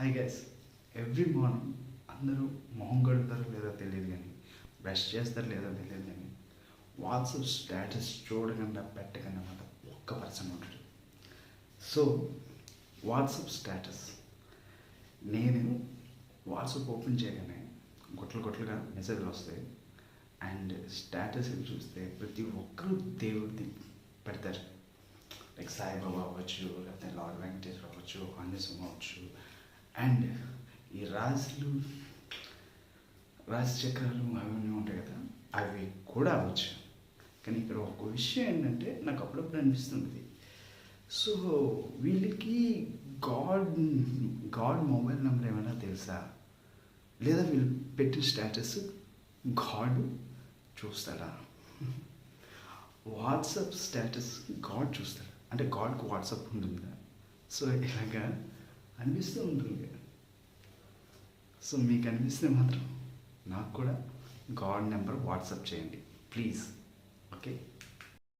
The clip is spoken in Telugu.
హాయ్ గైస్ ఎవ్రీ మార్నింగ్ అందరూ మొహం గడుపుతారో లేదో తెలియదు కానీ బ్రష్ చేస్తారో లేదో తెలియదు కానీ వాట్సాప్ స్టేటస్ చూడకుండా పెట్టకుండా మాట ఒక్క పర్సన్ ఉంటాడు. సో వాట్సాప్ స్టేటస్ నేను వాట్సాప్ ఓపెన్ చేయగానే గుట్లు గుట్లుగా మెసేజ్లు వస్తాయి. అండ్ స్టేటస్ చూస్తే ప్రతి ఒక్కరూ దేవుడిది పెడతారు. లైక్ సాయిబాబా అవ్వచ్చు లేకపోతే లార్డ్ వెంకటేశ్వర అవ్వచ్చు ఆంజనేయం అవ్వచ్చు అండ్ ఈ రాజులు రాశి చక్రాలు అవన్నీ ఉంటాయి కదా అవి కూడా అవ్వచ్చు. కానీ ఇక్కడ ఒక విషయం ఏంటంటే నాకు అప్పుడప్పుడు అనిపిస్తుంది సో వీళ్ళకి గాడ్ గాడ్ మొబైల్ నెంబర్ ఏమైనా తెలుసా? లేదా వీళ్ళు పెట్టిన స్టేటస్ గాడ్ చూస్తాడా? వాట్సాప్ స్టేటస్ గాడ్ చూస్తాడు? అంటే గాడ్కి వాట్సాప్ ఉంటుందా? సో ఇలాగా అనిపిస్తూ ఉంటుంది. సో మీకు అనిపిస్తే మాత్రం నాకు కూడా గాడ్ నెంబర్ వాట్సాప్ చేయండి. ప్లీజ్. ఓకే?